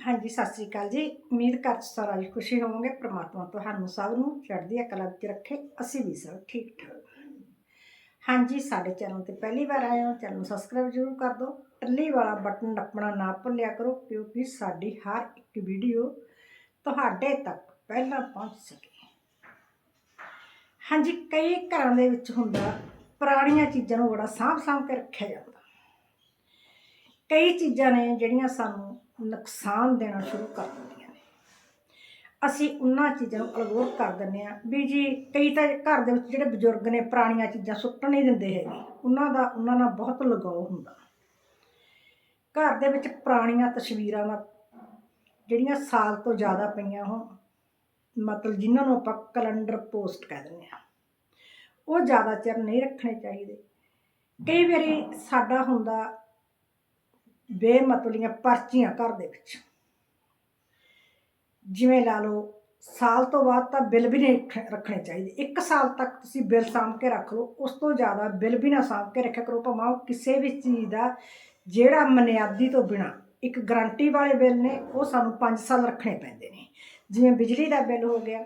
ਹਾਂਜੀ, ਸਤਿ ਸ੍ਰੀ ਅਕਾਲ ਜੀ। ਉਮੀਦ ਕਰ ਸਾਰਾ ਜੀ ਖੁਸ਼ੀ ਹੋਵੋਗੇ। ਪ੍ਰਮਾਤਮਾ ਤੁਹਾਨੂੰ ਸਭ ਨੂੰ ਚੜ੍ਹਦੀ ਕਲਾ ਵਿੱਚ ਰੱਖੇ। ਅਸੀਂ ਵੀ ਸਭ ਠੀਕ ਠਾਕ ਹਾਂਜੀ, ਸਾਡੇ ਚੈਨਲ ਤੇ ਪਹਿਲੀ ਵਾਰ ਆਏ ਹੋ, ਚੈਨਲ ਨੂੰ ਸਬਸਕ੍ਰਾਈਬ ਜ਼ਰੂਰ ਕਰ ਦਿਓ। ਟੱਲੀ ਵਾਲਾ ਬਟਨ ਨੱਪਣਾ ਨਾ ਭੁੱਲਿਆ ਕਰੋ, ਕਿਉਂਕਿ ਸਾਡੀ ਹਰ ਇੱਕ ਵੀਡੀਓ ਤੁਹਾਡੇ ਤੱਕ ਪਹਿਲਾਂ ਪਹੁੰਚ ਸਕੇ। ਹਾਂਜੀ, ਕਈ ਘਰਾਂ ਦੇ ਵਿੱਚ ਹੁੰਦਾ, ਪੁਰਾਣੀਆਂ ਚੀਜ਼ਾਂ ਨੂੰ ਬੜਾ ਸਾਂਭ ਸਾਂਭ ਕੇ ਰੱਖਿਆ ਜਾਂਦਾ। ਕਈ ਚੀਜ਼ਾਂ ਨੇ ਜਿਹੜੀਆਂ ਸਾਨੂੰ ਨੁਕਸਾਨ ਦੇਣਾ ਸ਼ੁਰੂ ਕਰ ਦਿੰਦੀਆਂ ਨੇ। ਅਸੀਂ ਉਹਨਾਂ ਚੀਜ਼ਾਂ ਨੂੰ ਅਲਗੋਰ ਕਰ ਦਿੰਦੇ ਆ ਵੀ ਜੀ, ਕਈ ਤਾਂ ਘਰ ਦੇ ਵਿੱਚ ਜਿਹੜੇ ਬਜ਼ੁਰਗ ਨੇ, ਪੁਰਾਣੀਆਂ ਚੀਜ਼ਾਂ ਸੁੱਟਣ ਨਹੀਂ ਦਿੰਦੇ ਹੈਗੇ। ਉਹਨਾਂ ਦਾ, ਉਹਨਾਂ ਨਾਲ ਬਹੁਤ ਲਗਾਓ ਹੁੰਦਾ। ਘਰ ਦੇ ਵਿੱਚ ਪੁਰਾਣੀਆਂ ਤਸਵੀਰਾਂ ਦਾ ਜਿਹੜੀਆਂ ਸਾਲ ਤੋਂ ਜ਼ਿਆਦਾ ਪਈਆਂ ਹੋਣ, ਮਤਲਬ ਜਿਨ੍ਹਾਂ ਨੂੰ ਆਪਾਂ ਕੈਲੰਡਰ ਪੋਸਟ ਕਹਿ ਦਿੰਦੇ ਆ ਉਹ ਜ਼ਿਆਦਾ ਚਿਰ ਨਹੀਂ ਰੱਖਣੇ ਚਾਹੀਦੇ। ਕਈ ਵਾਰੀ ਸਾਡਾ ਹੁੰਦਾ ਬੇਮਤਲੀਆਂ ਪਰਚੀਆਂ ਘਰ ਦੇ ਵਿੱਚ। ਜਿਵੇਂ ਲਾ ਲਓ, ਸਾਲ ਤੋਂ ਬਾਅਦ ਤਾਂ ਬਿੱਲ ਵੀ ਨਹੀਂ ਰੱਖਣੇ ਚਾਹੀਦੇ। ਇੱਕ ਸਾਲ ਤੱਕ ਤੁਸੀਂ ਬਿੱਲ ਸਾਂਭ ਕੇ ਰੱਖ ਲਓ, ਉਸ ਤੋਂ ਜ਼ਿਆਦਾ ਬਿੱਲ ਵੀ ਨਾ ਸਾਂਭ ਕੇ ਰੱਖਿਆ ਕਰੋ। ਭਾਵੇਂ ਉਹ ਕਿਸੇ ਵੀ ਚੀਜ਼ ਦਾ ਜਿਹੜਾ ਮਨਿਆਦੀ ਤੋਂ ਬਿਨਾ ਇੱਕ ਗਰੰਟੀ ਵਾਲੇ ਬਿੱਲ ਨੇ, ਉਹ ਸਾਨੂੰ 5 ਸਾਲ ਰੱਖਣੇ ਪੈਂਦੇ ਨੇ। ਜਿਵੇਂ ਬਿਜਲੀ ਦਾ ਬਿੱਲ ਹੋ ਗਿਆ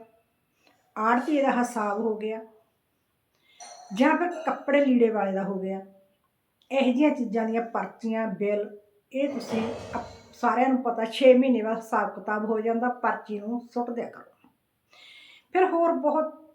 ਆੜਤੀ ਦਾ ਹਿਸਾਬ ਹੋ ਗਿਆ, ਜਾਂ ਫਿਰ ਕੱਪੜੇ ਲੀੜੇ ਵਾਲੇ ਦਾ ਹੋ ਗਿਆ, ਇਹੋ ਜਿਹੀਆਂ ਚੀਜ਼ਾਂ ਦੀਆਂ ਪਰਚੀਆਂ, ਬਿੱਲ ਇਹ ਤੁਸੀਂ ਅਪ- ਸਾਰਿਆਂ ਨੂੰ ਪਤਾ 6 ਮਹੀਨੇ ਬਾਅਦ ਹਿਸਾਬ ਕਿਤਾਬ ਹੋ ਜਾਂਦਾ, ਪਰਚੀ ਨੂੰ ਸੁੱਟ ਦਿਆ ਕਰੋ। ਫਿਰ ਹੋਰ ਬਹੁਤ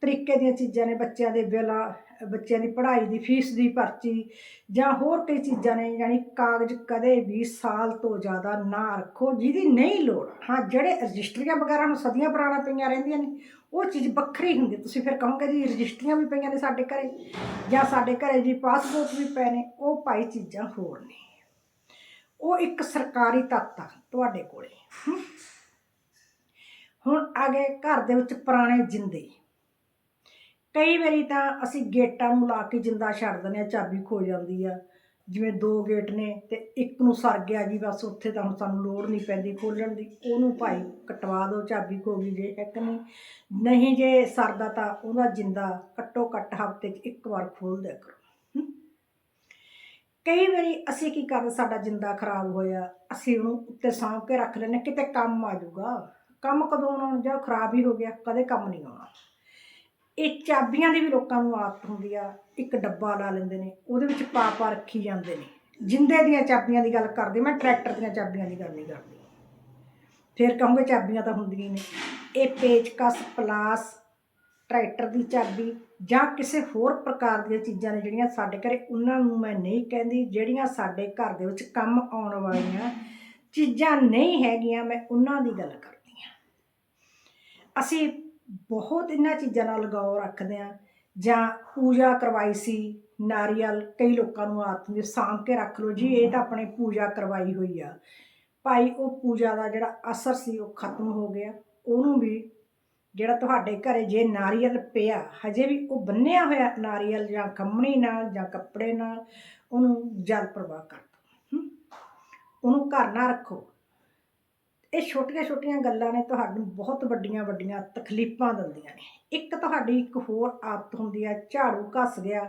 ਤਰੀਕੇ ਦੀਆਂ ਚੀਜ਼ਾਂ ਨੇ, ਬੱਚਿਆਂ ਦੇ ਬਿੱਲ, ਬੱਚਿਆਂ ਦੀ ਪੜ੍ਹਾਈ ਦੀ ਫੀਸ ਦੀ ਪਰਚੀ ਜਾਂ ਹੋਰ ਕਈ ਚੀਜ਼ਾਂ ਨੇ, ਯਾਨੀ ਕਾਗਜ਼ ਕਦੇ ਵੀ ਸਾਲ ਤੋਂ ਜ਼ਿਆਦਾ ਨਾ ਰੱਖੋ, ਜਿਹਦੀ ਨਹੀਂ ਲੋੜ। ਹਾਂ, ਜਿਹੜੇ ਰਜਿਸਟਰੀਆਂ ਵਗੈਰਾ ਨੂੰ ਸਦੀਆਂ ਪੁਰਾਣਾ ਪਈਆਂ ਰਹਿੰਦੀਆਂ ਨੇ, ਉਹ ਚੀਜ਼ ਵੱਖਰੀ ਹੁੰਦੀ ਤੁਸੀਂ ਫਿਰ ਕਹੋਗੇ ਜੀ, ਰਜਿਸਟਰੀਆਂ ਵੀ ਪਈਆਂ ਨੇ ਸਾਡੇ ਘਰੇ ਜਾਂ ਸਾਡੇ ਘਰੇ ਜੀ ਪਾਸਪੋਰਟ ਵੀ ਪਏ ਨੇ, ਉਹ ਭਾਈ ਚੀਜ਼ਾਂ ਹੋਰ ਨੇ। ਉਹ ਇੱਕ ਸਰਕਾਰੀ ਤੱਤ ਆ ਤੁਹਾਡੇ ਕੋਲੇ। ਹੁਣ ਆ ਗਏ ਘਰ ਦੇ ਵਿੱਚ ਪੁਰਾਣੇ ਜਿੰਦੇ। ਕਈ ਵਾਰੀ ਤਾਂ ਅਸੀਂ ਗੇਟਾਂ ਨੂੰ ਲਾ ਕੇ ਜਿੰਦਾ ਛੱਡ ਦਿੰਦੇ ਆ ਚਾਬੀ ਖੋ ਜਾਂਦੀ ਆ। ਜਿਵੇਂ ਦੋ ਗੇਟ ਨੇ ਤੇ ਇੱਕ ਨੂੰ ਸਰ ਗਿਆ ਜੀ, ਬਸ ਉੱਥੇ ਤਾਂ ਹੁਣ ਸਾਨੂੰ ਲੋੜ ਨਹੀਂ ਪੈਂਦੀ ਖੋਲਣ ਦੀ। ਉਹਨੂੰ ਭਾਈ ਕਟਵਾ ਦਿਓ ਚਾਬੀ ਖੋ ਗਈ ਜੇ ਇੱਕ ਨਹੀਂ। ਨਹੀਂ ਜੇ ਸਰਦਾ ਤਾਂ ਉਹਦਾ ਜਿੰਦਾ ਘੱਟੋ ਘੱਟ ਹਫ਼ਤੇ 'ਚ ਇੱਕ ਵਾਰ ਖੋਲ ਦਿਆ ਕਰੋ। ਕਈ ਵਾਰੀ ਅਸੀਂ ਕੀ ਕਰਦੇ ਸਾਡਾ ਜਿੰਦਾ ਖਰਾਬ ਹੋਇਆ, ਅਸੀਂ ਉਹਨੂੰ ਉੱਤੇ ਸਾਂਭ ਕੇ ਰੱਖ ਲੈਂਦੇ ਕਿਤੇ ਕੰਮ ਆ ਜਾਊਗਾ। ਕੰਮ ਕਦੋਂ ਆਉਣਾ ਜਾਂ ਖਰਾਬ ਹੀ ਹੋ ਗਿਆ, ਕਦੇ ਕੰਮ ਨਹੀਂ ਆਉਣਾ। ਇਹ ਚਾਬੀਆਂ ਦੀ ਵੀ ਲੋਕਾਂ ਨੂੰ ਆਦਤ ਹੁੰਦੀ ਆ, ਇੱਕ ਡੱਬਾ ਲਾ ਲੈਂਦੇ ਨੇ, ਉਹਦੇ ਵਿੱਚ ਪਾ ਪਾ ਰੱਖੀ ਜਾਂਦੇ ਨੇ। ਜਿੰਦੇ ਦੀਆਂ ਚਾਬੀਆਂ ਦੀ ਗੱਲ ਕਰਦੇ, ਮੈਂ ਟਰੈਕਟਰ ਦੀਆਂ ਚਾਬੀਆਂ ਦੀ ਗੱਲ ਨਹੀਂ ਕਰਦੀ। ਫਿਰ ਕਹੋਗੇ ਚਾਬੀਆਂ ਤਾਂ ਹੁੰਦੀਆਂ ਹੀ ਨੇ। ਇਹ ਪੇਚਕਸ, ਪਲਾਸ ਟਰੈਕਟਰ ਦੀ ਚਾਬੀ ਜਾਂ ਕਿਸੇ ਹੋਰ ਪ੍ਰਕਾਰ ਦੀਆਂ ਚੀਜ਼ਾਂ ਨੇ ਜਿਹੜੀਆਂ ਸਾਡੇ ਘਰੇ, ਉਹਨਾਂ ਨੂੰ ਮੈਂ ਨਹੀਂ ਕਹਿੰਦੀ, ਜਿਹੜੀਆਂ ਸਾਡੇ ਘਰ ਦੇ ਵਿੱਚ ਕੰਮ ਆਉਣ ਵਾਲੀਆਂ ਚੀਜ਼ਾਂ ਨਹੀਂ ਹੈਗੀਆਂ, ਮੈਂ ਉਹਨਾਂ ਦੀ ਗੱਲ ਕਰਦੀ ਹਾਂ। ਅਸੀਂ ਬਹੁਤ ਇਹਨਾਂ ਚੀਜ਼ਾਂ ਨਾਲ ਲਗਾਓ ਰੱਖਦੇ ਹਾਂ, ਜਾਂ ਪੂਜਾ ਕਰਵਾਈ ਸੀ ਨਾਰੀਅਲ, ਕਈ ਲੋਕਾਂ ਨੂੰ ਆਦਤ ਹੁੰਦੀ ਸਾਂਭ ਕੇ ਰੱਖ ਲਓ, ਜੀ ਇਹ ਤਾਂ ਆਪਣੇ ਪੂਜਾ ਕਰਵਾਈ ਹੋਈ ਆ। ਭਾਈ, ਉਹ ਪੂਜਾ ਦਾ ਜਿਹੜਾ ਅਸਰ ਸੀ, ਉਹ ਖਤਮ ਹੋ ਗਿਆ, ਉਹਨੂੰ ਵੀ ਜਿਹੜਾ ਤੁਹਾਡੇ ਘਰੇ ਜੇ ਨਾਰੀਅਲ ਪਿਆ, ਹਜੇ ਵੀ ਉਹ ਬੰਨਿਆ ਹੋਇਆ ਨਾਰੀਅਲ ਜਾਂ ਕੰਮਣੀ ਨਾਲ ਜਾਂ ਕੱਪੜੇ ਨਾਲ, ਉਹਨੂੰ ਜਲ ਪ੍ਰਵਾਹ ਕਰ ਦਿਓ ਉਹਨੂੰ ਘਰ ਨਾ ਰੱਖੋ। ਇਹ ਛੋਟੀਆਂ ਛੋਟੀਆਂ ਗੱਲਾਂ ਨੇ, ਤੁਹਾਨੂੰ ਬਹੁਤ ਵੱਡੀਆਂ ਵੱਡੀਆਂ ਤਕਲੀਫਾਂ ਦਿੰਦੀਆਂ ਨੇ। ਇੱਕ ਤੁਹਾਡੀ ਇੱਕ ਹੋਰ ਆਦਤ ਹੁੰਦੀ ਆ, ਝਾੜੂ ਘਸ ਗਿਆ,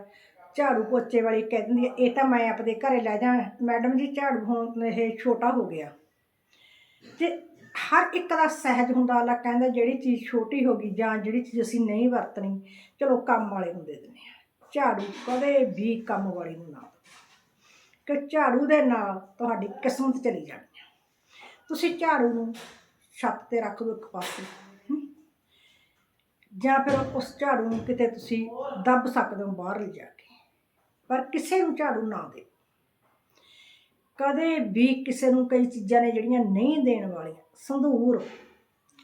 ਝਾੜੂ ਪੋਚੇ ਵਾਲੀ ਕਹਿ ਦਿੰਦੀ ਹੈ ਇਹ ਤਾਂ ਮੈਂ ਆਪਦੇ ਘਰੇ ਲੈ ਜਾ, ਮੈਡਮ ਜੀ, ਝਾੜੂ ਹੁਣ ਇਹ ਛੋਟਾ ਹੋ ਗਿਆ। ਤੇ ਹਰ ਇੱਕ ਦਾ ਸਹਿਜ ਹੁੰਦਾ, ਅੱਲਾ ਕਹਿੰਦਾ ਜਿਹੜੀ ਚੀਜ਼ ਛੋਟੀ ਹੋ ਗਈ ਜਾਂ ਜਿਹੜੀ ਚੀਜ਼ ਅਸੀਂ ਨਹੀਂ ਵਰਤਣੀ, ਚਲੋ ਕੰਮ ਵਾਲੇ ਨੂੰ ਦੇ ਦਿੰਦੇ ਆ ਝਾੜੂ ਕਦੇ ਵੀ ਕੰਮ ਵਾਲੀ ਨੂੰ ਨਾ ਕਿ ਝਾੜੂ ਦੇ ਨਾਲ ਤੁਹਾਡੀ ਕਿਸਮਤ ਚਲੀ ਜਾਣੀ ਆ। ਤੁਸੀਂ ਝਾੜੂ ਨੂੰ ਛੱਤ ਤੇ ਰੱਖ ਦਿਓ ਇੱਕ ਪਾਸੇ ਜਾਂ ਫਿਰ ਉਸ ਝਾੜੂ ਨੂੰ ਕਿਤੇ ਤੁਸੀਂ ਦੱਬ ਸਕਦੇ ਹੋ ਬਾਹਰ ਲਿਜਾ ਕੇ। ਪਰ ਕਿਸੇ ਨੂੰ ਝਾੜੂ ਨਾ ਦੇ ਕਦੇ ਵੀ ਕਿਸੇ ਨੂੰ ਕਈ ਚੀਜ਼ਾਂ ਨੇ ਜਿਹੜੀਆਂ ਨਹੀਂ ਦੇਣ ਵਾਲੀਆਂ। ਸੰਧੂਰ,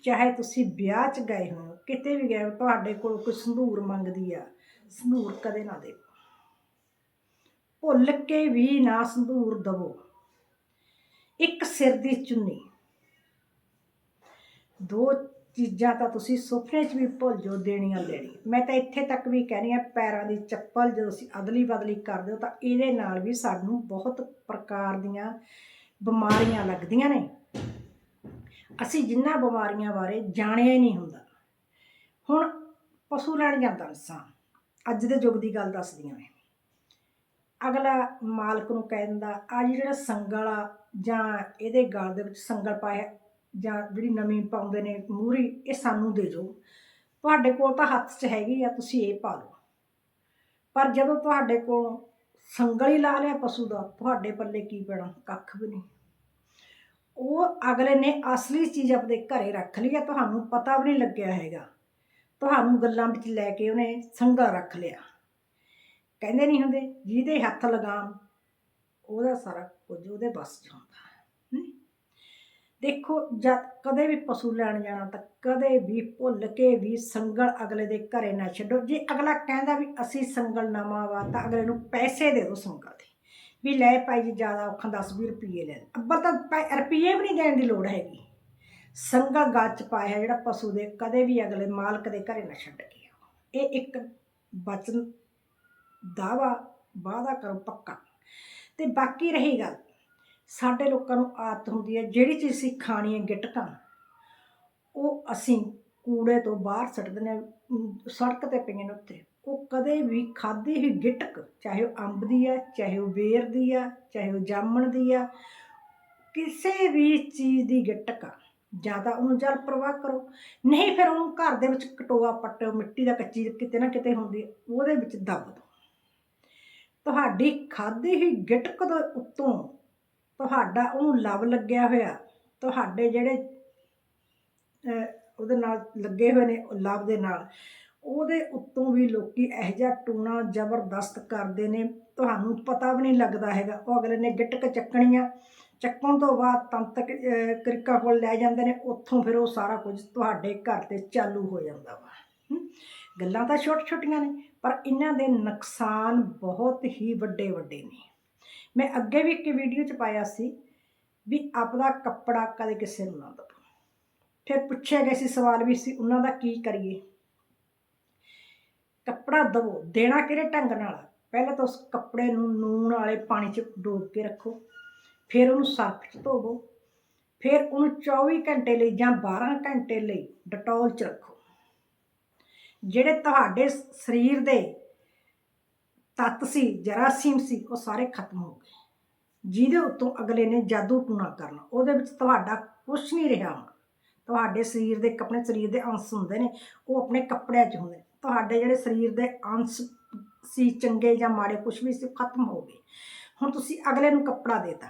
ਚਾਹੇ ਤੁਸੀਂ ਵਿਆਹ 'ਚ ਗਏ ਹੋ ਕਿਤੇ ਵੀ ਗਏ ਹੋ ਤੁਹਾਡੇ ਕੋਲ ਕੋਈ ਸੰਧੂਰ ਮੰਗਦੀ ਆ, ਸੰਧੂਰ ਕਦੇ ਨਾ ਦਿਓ ਭੁੱਲ ਕੇ ਵੀ ਨਾ ਸੰਧੂਰ ਦਵੋ। ਇੱਕ ਸਿਰ ਦੀ ਚੁੰਨੀ, ਦੋ ਚੀਜ਼ਾਂ ਤਾਂ ਤੁਸੀਂ ਸੁਪਨੇ 'ਚ ਵੀ ਭੁੱਲ ਜਾਓ ਦੇਣੀਆਂ। ਲੈਣੀ ਮੈਂ ਤਾਂ ਇੱਥੇ ਤੱਕ ਵੀ ਕਹਿ ਰਹੀ ਹਾਂ ਪੈਰਾਂ ਦੀ ਚੱਪਲ ਜਦੋਂ ਅਸੀਂ ਅਦਲੀ ਬਦਲੀ ਕਰਦੇ ਹੋ ਤਾਂ ਇਹਦੇ ਨਾਲ ਵੀ ਸਾਨੂੰ ਬਹੁਤ ਪ੍ਰਕਾਰ ਦੀਆਂ ਬਿਮਾਰੀਆਂ ਲੱਗਦੀਆਂ ਨੇ। ਅਸੀਂ ਜਿੰਨਾ ਬਿਮਾਰੀਆਂ ਬਾਰੇ ਜਾਣਿਆ ਹੀ ਨਹੀਂ ਹੁੰਦਾ। ਹੁਣ ਪਸ਼ੂ ਲੈਣ ਜਾਂਦਾ ਇਨਸਾਨ, ਅੱਜ ਦੇ ਯੁੱਗ ਦੀ ਗੱਲ ਦੱਸਦੀਆਂ ਨੇ ਅਗਲਾ ਮਾਲਕ ਨੂੰ ਕਹਿ ਦਿੰਦਾ, ਆ ਜਿਹੜਾ ਸੰਗਲ ਆ ਜਾਂ ਇਹਦੇ ਗਲ ਦੇ ਵਿੱਚ ਸੰਗਲ ਪਾਇਆ ਜਾਂ ਜਿਹੜੀ ਨਵੀਂ ਪਾਉਂਦੇ ਨੇ ਮੂਰੀ ਇਹ ਸਾਨੂੰ ਦੇ ਦਿਓ। ਤੁਹਾਡੇ ਕੋਲ ਤਾਂ ਹੱਥ 'ਚ ਹੈਗੀ ਆ, ਤੁਸੀਂ ਇਹ ਪਾ ਲਓ। ਪਰ ਜਦੋਂ ਤੁਹਾਡੇ ਕੋਲ ਸੰਗਲ ਹੀ ਲਾ ਲਿਆ ਪਸ਼ੂ ਦਾ, ਤੁਹਾਡੇ ਪੱਲੇ ਕੀ ਪੈਣਾ? ਕੱਖ ਵੀ ਨਹੀਂ। ਉਹ ਅਗਲੇ ਨੇ ਅਸਲੀ ਚੀਜ਼ ਆਪਣੇ ਘਰੇ ਰੱਖ ਲਈ ਆ, ਤੁਹਾਨੂੰ ਪਤਾ ਵੀ ਨਹੀਂ ਲੱਗਿਆ ਹੈਗਾ। ਤੁਹਾਨੂੰ ਗੱਲਾਂ ਵਿੱਚ ਲੈ ਕੇ ਉਹਨੇ ਸੰਗਲ ਰੱਖ ਲਿਆ। ਕਹਿੰਦੇ ਨਹੀਂ ਹੁੰਦੇ, ਜਿਹਦੇ ਹੱਥ ਲਗਾਮ, ਉਹਦਾ ਸਾਰਾ ਕੁਝ ਉਹਦੇ ਬਸ 'ਚ ਹੁੰਦਾ ਦੇਖੋ, ਜਦ ਕਦੇ ਵੀ ਪਸ਼ੂ ਲੈਣ ਜਾਣਾ ਤਾਂ ਕਦੇ ਵੀ ਭੁੱਲ ਕੇ ਵੀ ਸੰਗਲ ਅਗਲੇ ਦੇ ਘਰੇ ਨਾ ਛੱਡੋ। ਜੇ ਅਗਲਾ ਕਹਿੰਦਾ ਵੀ ਅਸੀਂ ਸੰਗਲ ਨਵਾਂ ਵਾ ਤਾਂ ਅਗਲੇ ਨੂੰ ਪੈਸੇ ਦੇ ਦਿਓ ਸੰਗਲ ਦੇ। ਵੀ ਲੈ ਭਾਈ ਜੀ, ਜ਼ਿਆਦਾ ਔਖਾ 10 20 ਰੁਪਏ ਲੈ ਅੱਬਰ ਤਾਂ ਪੈ- ਰੁਪਈਏ ਵੀ ਨਹੀਂ ਦੇਣ ਦੀ ਲੋੜ ਹੈਗੀ। ਸੰਗਲ ਗਲ ਚ ਪਾਇਆ ਜਿਹੜਾ ਪਸ਼ੂ ਦੇ ਕਦੇ ਵੀ ਅਗਲੇ ਮਾਲਕ ਦੇ ਘਰੇ ਨਾ ਛੱਡ ਕੇ ਆਓ। ਇਹ ਇੱਕ ਬਚਨ, ਦਾਵਾ, ਵਾਅਦਾ ਕਰੋ ਪੱਕਾ। ਤੇ ਬਾਕੀ ਰਹੀ ਗੱਲ। ਸਾਡੇ ਲੋਕਾਂ ਨੂੰ ਆਦਤ ਹੁੰਦੀ ਹੈ, ਜਿਹੜੀ ਚੀਜ਼ ਅਸੀਂ ਖਾਣੀ ਹੈ ਗਿਟਕਾਂ ਉਹ ਅਸੀਂ ਕੂੜੇ ਤੋਂ ਬਾਹਰ ਸੁੱਟ ਦਿੰਦੇ ਹਾਂ ਸੜਕ ਤੇ ਪਈਆਂ ਨੇ ਉੱਤੇ ਉਹ ਕਦੇ ਵੀ ਖਾਧੀ ਹੋਈ ਗਿਟਕ ਚਾਹੇ ਉਹ ਅੰਬ ਦੀ ਹੈ, ਚਾਹੇ ਉਹ ਬੇਰ ਦੀ ਆ ਚਾਹੇ ਉਹ ਜਾਮਣ ਦੀ ਆ ਕਿਸੇ ਵੀ ਚੀਜ਼ ਦੀ ਗਿਟਕ ਆ ਜਾਂ ਤਾਂ ਉਹਨੂੰ ਜਲ ਪ੍ਰਵਾਹ ਕਰੋ। ਨਹੀਂ ਫਿਰ ਉਹਨੂੰ ਘਰ ਦੇ ਵਿੱਚ ਕਟੋਆ ਪੱਟੋ ਮਿੱਟੀ ਦਾ ਕੱਚੀ ਕਿਤੇ ਨਾ ਕਿਤੇ ਹੁੰਦੀ ਉਹਦੇ ਵਿੱਚ ਦੱਬ ਦਿਓ। ਤੁਹਾਡੀ ਖਾਧੀ ਹੋਈ ਗਿਟਕ ਦੇ ਉੱਤੋਂ ਤੁਹਾਡਾ ਉਹਨੂੰ ਲਵ ਲੱਗਿਆ ਹੋਇਆ ਤੁਹਾਡੇ ਜਿਹੜੇ ਉਹਦੇ ਨਾਲ ਲੱਗੇ ਹੋਏ ਨੇ ਲਵ ਦੇ ਨਾਲ। ਉਹਦੇ ਉੱਤੋਂ ਵੀ ਲੋਕੀ ਇਹੋ ਜਿਹਾ ਟੂਣਾ ਜ਼ਬਰਦਸਤ ਕਰਦੇ ਨੇ ਤੁਹਾਨੂੰ ਪਤਾ ਵੀ ਨਹੀਂ ਲੱਗਦਾ ਹੈਗਾ। ਉਹ ਅਗਲੇ ਨੇ ਗਿੱਟਕ ਚੱਕਣੀਆਂ ਚੱਕਣ ਤੋਂ ਬਾਅਦ ਤੰਤਕ ਅਹ, ਕੋਲ ਲੈ ਜਾਂਦੇ ਨੇ ਉੱਥੋਂ ਫਿਰ ਉਹ ਸਾਰਾ ਕੁਝ ਤੁਹਾਡੇ ਘਰ ਤੇ ਚਾਲੂ ਹੋ ਜਾਂਦਾ ਵਾ। ਗੱਲਾਂ ਤਾਂ ਛੋਟ ਛੋਟੀਆਂ ਨੇ ਪਰ ਇਹਨਾਂ ਦੇ ਨੁਕਸਾਨ ਬਹੁਤ ਹੀ ਵੱਡੇ ਵੱਡੇ ਨੇ। ਮੈਂ ਅੱਗੇ ਵੀ ਇੱਕ ਵੀਡੀਓ ਚ ਪਾਇਆ ਸੀ ਵੀ ਆਪਦਾ ਕੱਪੜਾ ਕਦੇ ਕਿਸੇ ਨੂੰ ਨਾ ਦਿਓ ਫਿਰ ਪੁੱਛਿਆ ਗਿਆ ਸੀ, ਸਵਾਲ ਵੀ ਸੀ, ਉਹਨਾਂ ਦਾ ਕੀ ਕਰੀਏ? ਕੱਪੜਾ ਦਵੋ, ਦੇਣਾ ਕਿਹੜੇ ਢੰਗ ਨਾਲ? ਪਹਿਲਾਂ ਤਾਂ ਉਸ ਕੱਪੜੇ ਨੂੰ ਨੂਣ ਵਾਲੇ ਪਾਣੀ 'ਚ ਡੋਬ ਕੇ ਰੱਖੋ, ਫਿਰ ਉਹਨੂੰ ਸਰਫ 'ਚ ਧੋਵੋ, ਫਿਰ ਉਹਨੂੰ 24 ਘੰਟੇ ਲਈ ਜਾਂ 12 ਘੰਟੇ ਲਈ ਡਟੋਲ 'ਚ ਰੱਖੋ। ਜਿਹੜੇ ਤੁਹਾਡੇ ਸਰੀਰ ਦੇ ਤੱਤ ਸੀ ਜਰਾਸੀਮ ਸੀ, ਉਹ ਸਾਰੇ ਖਤਮ ਹੋ ਗਏ। ਜਿਹਦੇ ਉੱਤੋਂ ਅਗਲੇ ਨੇ ਜਾਦੂ ਟੂਣਾ ਕਰਨਾ, ਉਹਦੇ ਵਿੱਚ ਤੁਹਾਡਾ ਕੁਝ ਨਹੀਂ ਰਿਹਾ ਹੁਣ। ਤੁਹਾਡੇ ਸਰੀਰ ਦੇ ਆਪਣੇ ਸਰੀਰ ਦੇ ਅੰਸ਼ ਹੁੰਦੇ ਨੇ, ਉਹ ਆਪਣੇ ਕੱਪੜਿਆਂ 'ਚ ਹੁੰਦੇ ਨੇ। ਤੁਹਾਡੇ ਜਿਹੜੇ ਸਰੀਰ ਦੇ ਅੰਸ਼ ਸੀ, ਚੰਗੇ ਜਾਂ ਮਾੜੇ ਕੁਝ ਵੀ ਸੀ, ਉਹ ਖਤਮ ਹੋ ਗਏ। ਹੁਣ ਤੁਸੀਂ ਅਗਲੇ ਨੂੰ ਕੱਪੜਾ ਦੇਤਾ।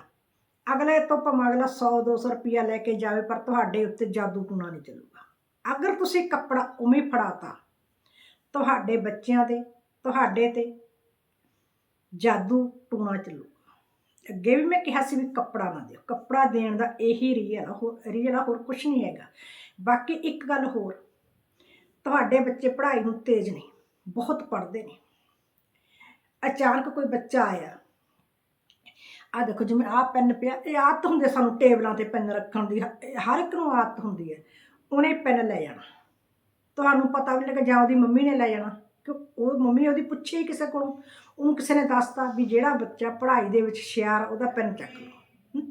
ਅਗਲੇ ਤੋਂ ਭਾਵੇਂ ਅਗਲਾ 100 200 ਰੁਪਿਆ ਲੈ ਕੇ ਜਾਵੇ, ਪਰ ਤੁਹਾਡੇ ਉੱਤੇ ਜਾਦੂ ਟੂਣਾ ਨਹੀਂ ਚੱਲੂਗਾ। ਅਗਰ ਤੁਸੀਂ ਕੱਪੜਾ ਉਵੇਂ ਹੀ ਫੜਾਤਾ, ਤੁਹਾਡੇ ਬੱਚਿਆਂ ਤੇ ਤੁਹਾਡੇ ਤੇ ਜਾਦੂ ਟੂਣਾ ਚੱਲੂਗਾ ਅੱਗੇ ਵੀ ਮੈਂ ਕਿਹਾ ਸੀ ਵੀ ਕੱਪੜਾ ਨਾ ਦਿਓ। ਕੱਪੜਾ ਦੇਣ ਦਾ ਇਹੀ ਰੀਅਲ ਆ, ਹੋਰ ਰੀਅਲ ਆ, ਹੋਰ ਕੁਝ ਨਹੀਂ ਹੈਗਾ। ਬਾਕੀ ਇੱਕ ਗੱਲ ਹੋਰ, ਤੁਹਾਡੇ ਬੱਚੇ ਪੜ੍ਹਾਈ ਨੂੰ ਤੇਜ਼ ਨੇ, ਬਹੁਤ ਪੜ੍ਹਦੇ ਨੇ। ਅਚਾਨਕ ਕੋਈ ਬੱਚਾ ਆਇਆ ਆ ਦੇਖੋ ਜਿਵੇਂ ਆਹ ਪੈਨ ਪਿਆ, ਇਹ ਆਦਤ ਹੁੰਦੀ ਸਾਨੂੰ ਟੇਬਲਾਂ ਤੇ ਪੈਨ ਰੱਖਣ ਦੀ, ਹਰ ਇੱਕ ਨੂੰ ਆਦਤ ਹੁੰਦੀ ਹੈ ਉਹਨੇ ਪੈਨ ਲੈ ਜਾਣਾ। ਤੁਹਾਨੂੰ ਪਤਾ ਵੀ ਲੱਗਾ ਜਾਂ ਉਹਦੀ ਮੰਮੀ ਨੇ ਲੈ ਜਾਣਾ। ਕਿ ਉਹ ਮੰਮੀ ਉਹਦੀ ਪੁੱਛੇ ਹੀ ਕਿਸੇ ਕੋਲੋਂ, ਉਹਨੂੰ ਕਿਸੇ ਨੇ ਦੱਸਤਾ ਵੀ ਜਿਹੜਾ ਬੱਚਾ ਪੜ੍ਹਾਈ ਦੇ ਵਿੱਚ ਸ਼ਿਆਰ ਉਹਦਾ ਪੈਨ ਚੱਕ ਲਓ।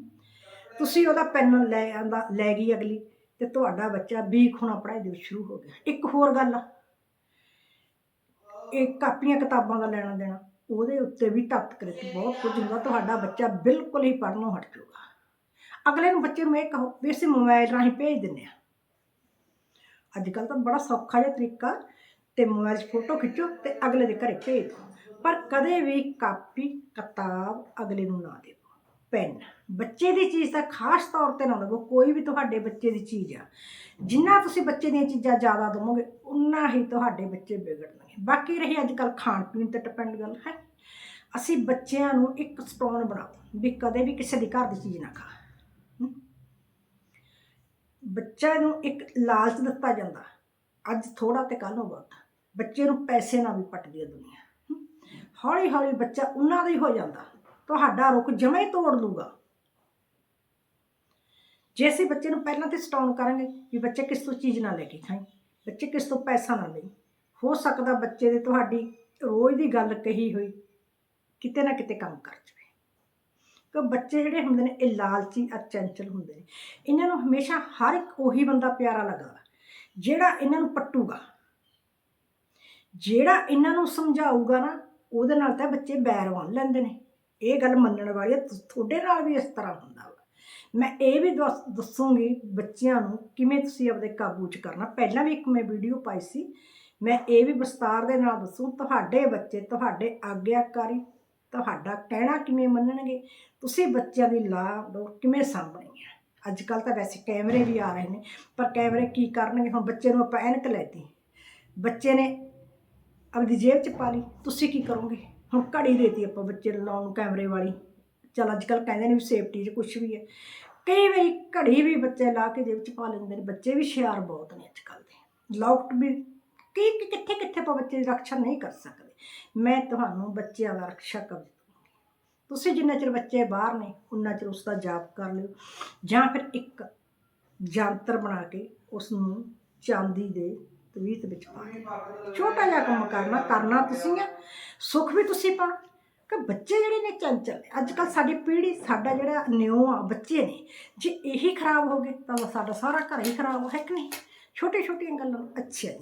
ਤੁਸੀਂ ਉਹਦਾ ਪੈਨ ਲੈ ਆਂਦਾ, ਲੈ ਗਈ ਅਗਲੀ ਤੇ ਤੁਹਾਡਾ ਬੱਚਾ ਵੀਕ ਹੋਣਾ ਪੜ੍ਹਾਈ ਦੇ ਵਿੱਚ ਸ਼ੁਰੂ ਹੋ ਗਿਆ। ਇੱਕ ਹੋਰ ਗੱਲ ਆ। ਇਹ ਕਾਪੀਆਂ ਕਿਤਾਬਾਂ ਦਾ ਲੈਣਾ ਦੇਣਾ, ਉਹਦੇ ਉੱਤੇ ਵੀ ਤੱਤ ਕ੍ਰਿਤ ਬਹੁਤ ਕੁਝ ਹੁੰਦਾ, ਤੁਹਾਡਾ ਬੱਚਾ ਬਿਲਕੁਲ ਹੀ ਪੜ੍ਹਨੋਂ ਹਟ ਜਾਊਗਾ। ਅਗਲੇ ਨੂੰ ਬੱਚੇ ਨੂੰ ਇਹ ਕਹੋ ਵੀ ਅਸੀਂ ਮੋਬਾਈਲ ਰਾਹੀਂ ਭੇਜ ਦਿੰਦੇ ਆ ਅੱਜ ਕੱਲ ਤਾਂ ਬੜਾ ਸੌਖਾ ਜਿਹਾ ਤਰੀਕਾ ਤੇ ਮੋਬਾਈਲ 'ਚ ਫੋਟੋ ਖਿੱਚੋ ਤੇ ਅਗਲੇ ਦੇ ਘਰੇ ਭੇਜ ਦਿਓ। ਪਰ ਕਦੇ ਵੀ ਕਾਪੀ, ਕਿਤਾਬ ਅਗਲੇ ਨੂੰ ਨਾ ਦਿਓ। ਪੈਨ। ਬੱਚੇ ਦੀ ਚੀਜ਼ ਤਾਂ ਖਾਸ ਤੌਰ ਤੇ ਨਾ ਦੇਵੋ ਕੋਈ ਵੀ ਤੁਹਾਡੇ ਬੱਚੇ ਦੀ ਚੀਜ਼ ਆ। ਜਿੰਨਾ ਤੁਸੀਂ ਬੱਚੇ ਦੀਆਂ ਚੀਜ਼ਾਂ ਜ਼ਿਆਦਾ ਦਵੋਗੇ, ਉਨਾ ਹੀ ਤੁਹਾਡੇ ਬੱਚੇ ਵਿਗੜਨਗੇ। ਬਾਕੀ ਰਹੀ ਅੱਜ ਕੱਲ ਖਾਣ ਪੀਣ ਤੇ ਡਿਪੈਂਡ ਗੱਲ ਹੈ। ਅਸੀਂ ਬੱਚਿਆਂ ਨੂੰ ਇੱਕ ਸਟੋਨ ਬਣਾਓ ਵੀ ਕਦੇ ਵੀ ਕਿਸੇ ਦੀ ਘਰ ਦੀ ਚੀਜ਼ ਨਾ ਖਾ ਬੱਚਿਆਂ ਨੂੰ ਇੱਕ ਲਾਲਚ ਦਿੱਤਾ ਜਾਂਦਾ। ਅੱਜ ਥੋੜਾ ਤੇ ਕੱਲ ਨੂੰ ਬਹੁਤ ਬੱਚੇ ਨੂੰ ਪੈਸੇ ਨਾਲ ਵੀ ਪੱਟਦੀ ਹੈ। ਦੁਨੀਆ ਹੌਲੀ ਹੌਲੀ ਬੱਚਾ ਉਹਨਾਂ ਦਾ ਹੀ ਹੋ ਜਾਂਦਾ, ਤੁਹਾਡਾ ਰੁੱਖ ਜਮੇ ਹੀ ਤੋੜ ਲੂਗਾ ਜੇ ਅਸੀਂ ਬੱਚੇ ਨੂੰ ਪਹਿਲਾਂ ਤੇ ਸਟਾਉਣ ਕਰਾਂਗੇ ਵੀ ਬੱਚੇ ਕਿਸ ਤੋਂ ਚੀਜ਼ ਨਾ ਲੈ ਕੇ ਖਾਈ, ਬੱਚੇ ਕਿਸ ਤੋਂ ਪੈਸਾ ਨਾ ਲਈ, ਹੋ ਸਕਦਾ ਬੱਚੇ ਦੇ ਤੁਹਾਡੀ ਰੋਜ਼ ਦੀ ਗੱਲ ਕਹੀ ਹੋਈ ਕਿਤੇ ਨਾ ਕਿਤੇ ਕੰਮ ਕਰ ਜਾਵੇ। ਕਿ ਬੱਚੇ ਜਿਹੜੇ ਹੁੰਦੇ ਨੇ ਇਹ ਲਾਲਚੀ, ਅਚੰਚਲ ਹੁੰਦੇ ਨੇ। ਇਹਨਾਂ ਨੂੰ ਹਮੇਸ਼ਾ ਹਰ ਇੱਕ ਉਹੀ ਬੰਦਾ ਪਿਆਰਾ ਲੱਗਦਾ, ਜਿਹੜਾ ਇਹਨਾਂ ਨੂੰ ਪੱਟੂਗਾ। ਜਿਹੜਾ ਇਹਨਾਂ ਨੂੰ ਸਮਝਾਊਗਾ ਨਾ, ਉਹਦੇ ਨਾਲ ਤਾਂ ਬੱਚੇ ਬੈਰ ਬਣ ਲੈਂਦੇ ਨੇ। ਇਹ ਗੱਲ ਮੰਨਣ ਵਾਲੀ ਹੈ ਤੁਹਾਡੇ ਨਾਲ ਵੀ ਇਸ ਤਰ੍ਹਾਂ ਹੁੰਦਾ ਵਾ। ਮੈਂ ਇਹ ਵੀ ਦੱਸ, ਦੱਸੂਗੀ ਬੱਚਿਆਂ ਨੂੰ ਕਿਵੇਂ ਤੁਸੀਂ ਆਪਦੇ ਕਾਬੂ 'ਚ ਕਰਨਾ। ਪਹਿਲਾਂ ਵੀ ਇੱਕ ਮੈਂ ਵੀਡੀਓ ਪਾਈ ਸੀ। ਮੈਂ ਇਹ ਵੀ ਵਿਸਤਾਰ ਦੇ ਨਾਲ ਦੱਸੂ, ਤੁਹਾਡੇ ਬੱਚੇ, ਤੁਹਾਡੇ ਆਗਿਆਕਾਰੀ, ਤੁਹਾਡਾ ਕਹਿਣਾ ਕਿਵੇਂ ਮੰਨਣਗੇ, ਤੁਸੀਂ ਬੱਚਿਆਂ ਦੀ ਲਾਭ ਦੋ ਕਿਵੇਂ ਸਾਂਭਣੀ ਹੈ ਅੱਜ ਕੱਲ ਤਾਂ ਵੈਸੇ ਕੈਮਰੇ ਵੀ ਆ ਰਹੇ ਨੇ, ਪਰ ਕੈਮਰੇ ਕੀ ਕਰਨਗੇ? ਹੁਣ ਬੱਚੇ ਨੂੰ ਆਪਾਂ ਐਨਕ ਲੈਤੀ ਬੱਚੇ ਨੇ ਆਪਦੀ ਜੇਬ 'ਚ ਪਾ ਲਈ। ਤੁਸੀਂ ਕੀ ਕਰੋਗੇ? ਹੁਣ ਘੜੀ ਦੇਤੀ ਆਪਾਂ ਬੱਚੇ ਨੂੰ ਲਾਉਣ ਨੂੰ ਕੈਮਰੇ ਵਾਲੀ। ਚਲ ਅੱਜ ਕੱਲ ਕਹਿੰਦੇ ਨੇ ਵੀ ਸੇਫਟੀ 'ਚ ਕੁਝ ਵੀ ਹੈ। ਕਈ ਵਾਰੀ ਘੜੀ ਵੀ ਬੱਚੇ ਲਾ ਕੇ ਜੇਬ 'ਚ ਪਾ ਲੈਂਦੇ ਨੇ। ਬੱਚੇ ਵੀ ਹੁਸ਼ਿਆਰ ਬਹੁਤ ਨੇ ਅੱਜ ਕੱਲ ਦੇ। ਲੌਕਟ ਵੀ ਕੀ ਕਿੱਥੇ ਕਿੱਥੇ ਆਪਾਂ ਬੱਚੇ ਦੀ ਰੱਖਿਆ ਨਹੀਂ ਕਰ ਸਕਦੇ। ਮੈਂ ਤੁਹਾਨੂੰ ਬੱਚਿਆਂ ਦਾ ਰੱਖਿਆ ਕਰ ਤੁਸੀਂ ਜਿੰਨਾ ਚਿਰ ਬੱਚੇ ਬਾਹਰ ਨੇ, ਉਨਾ ਚਿਰ ਉਸ ਦਾ ਜਾਪ ਕਰ ਲਿਓ। ਜਾਂ ਫਿਰ ਇੱਕ ਜੰਤਰ ਬਣਾ ਕੇ ਉਸ ਨੂੰ ਚਾਂਦੀ ਦੇ ਤਵੀਤ ਵਿੱਚ ਪਾ ਦਿਓ ਛੋਟਾ ਜਿਹਾ ਕੰਮ ਕਰਨਾ ਕਰਨਾ ਤੁਸੀਂ ਆ। ਸੁੱਖ ਵੀ ਤੁਸੀਂ ਪਾਉਣਾ ਕਿ ਬੱਚੇ ਜਿਹੜੇ ਨੇ ਚੰਚਲ ਅੱਜ ਕੱਲ ਸਾਡੀ ਪੀੜ੍ਹੀ, ਸਾਡਾ ਜਿਹੜਾ ਨਿਉ ਆ, ਬੱਚੇ ਨੇ, ਜੇ ਇਹੀ ਖਰਾਬ ਹੋ ਗਏ, ਤਾਂ ਸਾਡਾ ਸਾਰਾ ਘਰ ਹੀ ਖਰਾਬ ਹੈ ਕਿ ਨਹੀਂ? ਛੋਟੇ ਛੋਟੀਆਂ ਗੱਲਾਂ। ਅੱਛੀਆਂ ਜੀ।